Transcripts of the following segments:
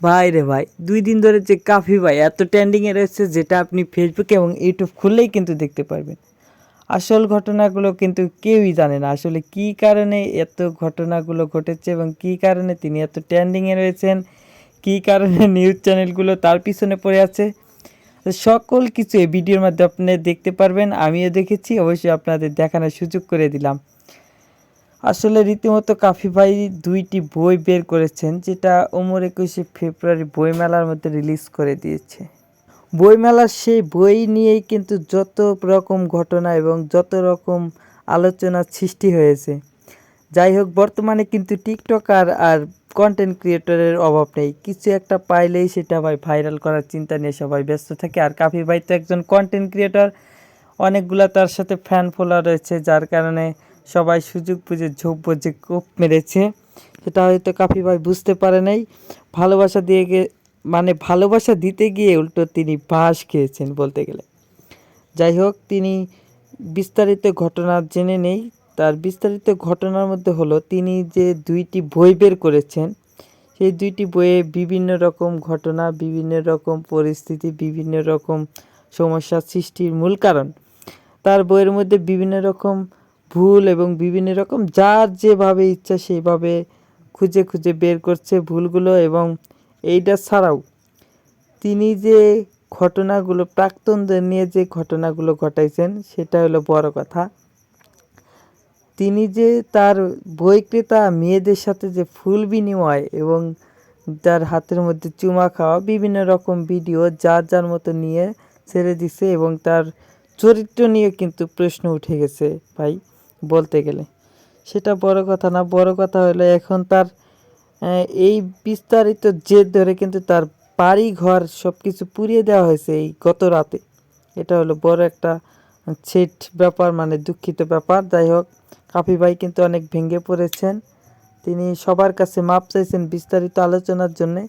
ভাই রে ভাই, দুই দিন ধরে যে কাফি ভাই, এত ট্রেন্ডিংয়ে রয়েছে যেটা আপনি ফেসবুক এবং ইউটিউব খুললেই কিন্তু দেখতে পারবেন। আসল ঘটনাগুলো কিন্তু কেউই জানে না, আসলে কী কারণে এত ঘটনাগুলো ঘটেছে এবং কী কারণে তিনি এত ট্রেন্ডিংয়ে রয়েছেন, কী কারণে নিউজ চ্যানেলগুলো তার পিছনে পড়ে আছে। সকল কিছু এই ভিডিওর মাধ্যমে আপনি দেখতে পারবেন, আমিও দেখেছি, অবশ্যই আপনাদের দেখানোর সুযোগ করে দিলাম। আসলে রীতিমতো কাফি ভাই দুইটি বই বের করেছেন, যেটা ওমর একুশে ফেব্রুয়ারি বইমেলার মধ্যে রিলিজ করে দিয়েছে। বইমেলার সেই বই নিয়েই কিন্তু যত রকম ঘটনা এবং যত রকম আলোচনার সৃষ্টি হয়েছে। যাই হোক, বর্তমানে কিন্তু টিকটক আর কন্টেন্ট ক্রিয়েটরের অভাব নেই। কিছু একটা পাইলেই সেটা ভাই ভাইরাল করার চিন্তা নিয়ে সবাই ব্যস্ত থাকে। আর কাফি ভাই তো একজন কন্টেন্ট ক্রিয়েটর অনেকগুলা তার সাথে ফ্যান ফলোয়ার রয়েছে, যার কারণে সবাই সুযোগ বুঝে ঝোপ বুঝে কোপ মেরেছে। সেটা হয়তো কাফি ভাই বুঝতে পারে নাই। ভালোবাসা দিয়ে গিয়ে মানে ভালোবাসা দিতে গিয়ে উল্টো তিনি বাঁশ খেয়েছেন বলতে গেলে। যাই হোক, তিনি বিস্তারিত ঘটনা জেনে নেই। তার বিস্তারিত ঘটনার মধ্যে হলো, তিনি যে দুইটি বই বের করেছেন, সেই দুইটি বইয়ে বিভিন্ন রকম ঘটনা, বিভিন্ন রকম পরিস্থিতি, বিভিন্ন রকম সমস্যা সৃষ্টির মূল কারণ। তার বইয়ের মধ্যে বিভিন্ন রকম ভুল এবং বিভিন্ন রকম, যার যেভাবে ইচ্ছা সেইভাবে খুঁজে খুঁজে বের করছে ভুলগুলো এবং এইটা ছাড়াও তিনি যে ঘটনাগুলো প্রাক্তনদের নিয়ে যে ঘটনাগুলো ঘটাইছেন, সেটা হলো বড় কথা। তিনি যে তার বই ক্রেতা মেয়েদের সাথে যে ফুল বিনিময় এবং তার হাতের মধ্যে চুমা খাওয়া, বিভিন্ন রকম ভিডিও যার যার মতো নিয়ে ছেড়ে দিছে এবং তার চরিত্র নিয়ে কিন্তু প্রশ্ন উঠে গেছে ভাই। বলতে গেলে। সেটা বড় কথা না, বড় কথা হলো এখন তার এই বিস্তারিত জেদ ধরে কিন্তু তার বাড়ি ঘর সব কিছু পুড়িয়ে দেওয়া হয়েছে এই গত রাতে। এটা হলো বড় একটা ছেট ব্যাপার মানে দুঃখিত ব্যাপার। যাই হোক, কাফি ভাই কিন্তু অনেক ভেঙে পড়েছেন। তিনি সবার কাছে মাপ চাইছেন বিস্তারিত আলোচনার জন্যে।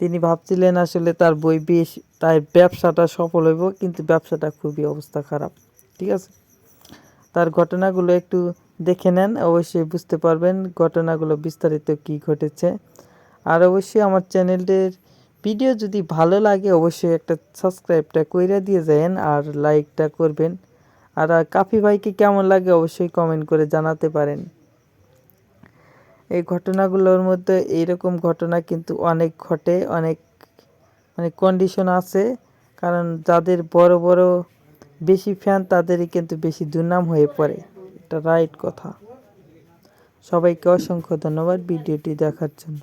তিনি ভাবছিলেন আসলে তার বই বেশ, তাই ব্যবসাটা সফল হইব, কিন্তু ব্যবসাটা খুবই অবস্থা খারাপ। ঠিক আছে? তার ঘটনাগুলো একটু দেখে নেন, অবশ্যই বুঝতে পারবেন ঘটনাগুলো বিস্তারিত কি ঘটেছে। আর অবশ্যই আমার চ্যানেলটির ভিডিও যদি ভালো লাগে, অবশ্যই একটা সাবস্ক্রাইবটা কইরা দিয়ে যাবেন আর লাইকটা করবেন। আর আর কাফি ভাইকে কেমন লাগে, অবশ্যই কমেন্ট করে জানাতে পারেন। এই ঘটনাগুলোর মধ্যে এইরকম ঘটনা কিন্তু অনেক ঘটে, অনেক মানে কন্ডিশন আছে। কারণ যাদের বড় বড় বেশি ফ্যান তাদেরই কিন্তু বেশি দুর্নাম হয়ে পড়ে। এটা রাইট কথা। সবাইকে অসংখ্য ধন্যবাদ ভিডিওটি দেখার জন্য।